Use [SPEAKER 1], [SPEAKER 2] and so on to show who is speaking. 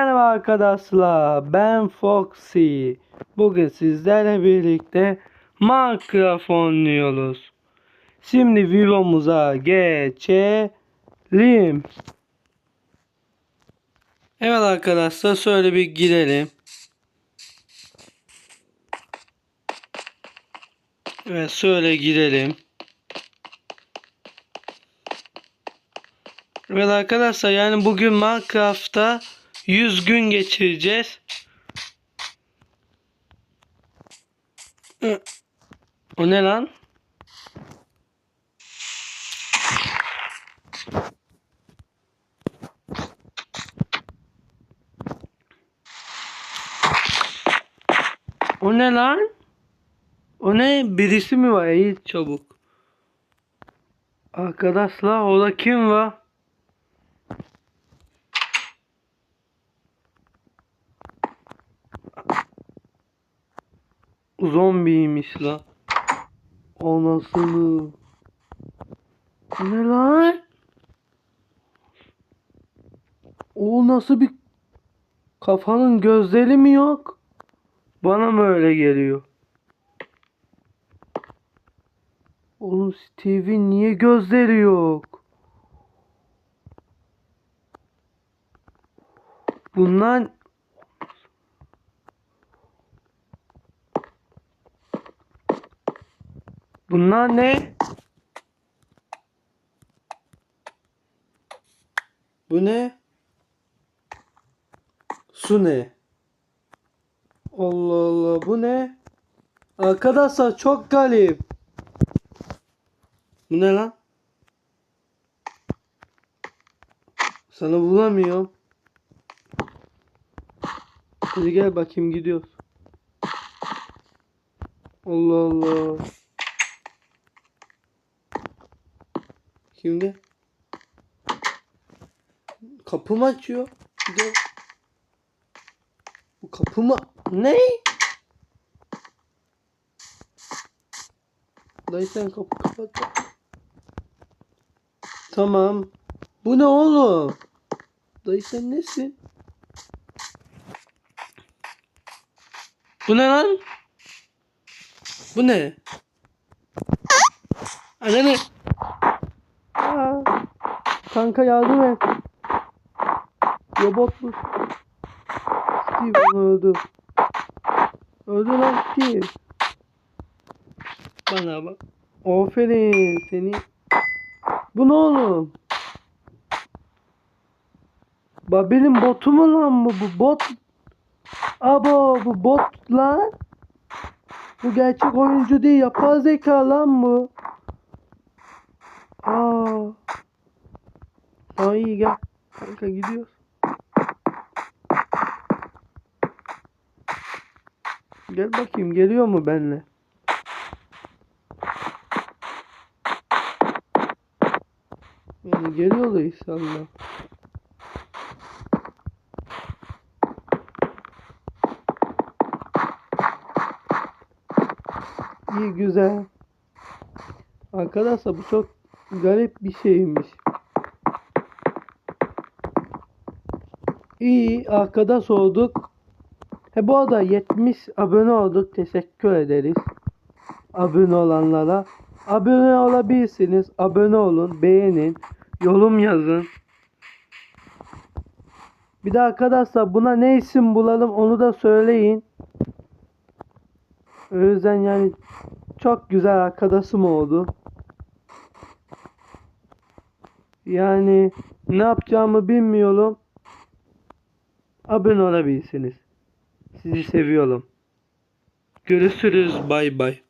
[SPEAKER 1] Merhaba arkadaşlar ben Foxy. Bugün sizlerle birlikte Minecraft oynuyoruz. Şimdi videomuza geçelim. Evet arkadaşlar şöyle bir girelim. Evet şöyle girelim. Evet arkadaşlar yani bugün Minecraft'ta 100 gün geçireceğiz. O ne lan? O ne lan? O ne? Birisi mi var? İyi çabuk. Arkadaşlar orada kim var? Zombiymiş la. Anasını. Ne lan? O nasıl bir kafanın gözleri mi yok? Bana mı öyle geliyor? Oğlum Steve'in niye gözleri yok? Bunlar Bunlar ne? Bu ne? Su ne? Allah Allah bu ne? Arkadaşlar çok garip. Bu ne lan? Sana vuramıyorum. Hadi gel bakayım gidiyoruz. Allah Allah. Şimdi kapı mı açıyor? Bir de bu kapı mı? Ne? Dayı sen kapı kapat. Tamam. Bu ne oğlum? Dayı sen nesin? Bu ne lan? Bu ne? Aa, kanka yardım et. Robot bu. Steve onu öldü. Öldü lan Steve. Bana bak. Aferin seni. Bu ne oğlum? Ba benim botum mu lan bu? Bu bot. Abo bu bot lan. Bu gerçek oyuncu değil. Yapay zeka lan bu. İyi gel. Kanka gidiyoruz. Gel bakayım geliyor mu benimle? Yani geliyor da inşallah. İyi güzel. Arkadaşlar bu çok garip bir şeymiş. İyi arkadaş olduk. He bu arada 70 abone olduk. Teşekkür ederiz. Abone olanlara. Abone olabilirsiniz. Abone olun. Beğenin. Yorum yazın. Bir de arkadaşlar buna ne isim bulalım onu da söyleyin. O yüzden yani çok güzel arkadaşım oldu. Yani ne yapacağımı bilmiyorum. Abone olabilirsiniz. Sizi seviyorum. Görüşürüz. Bay bay.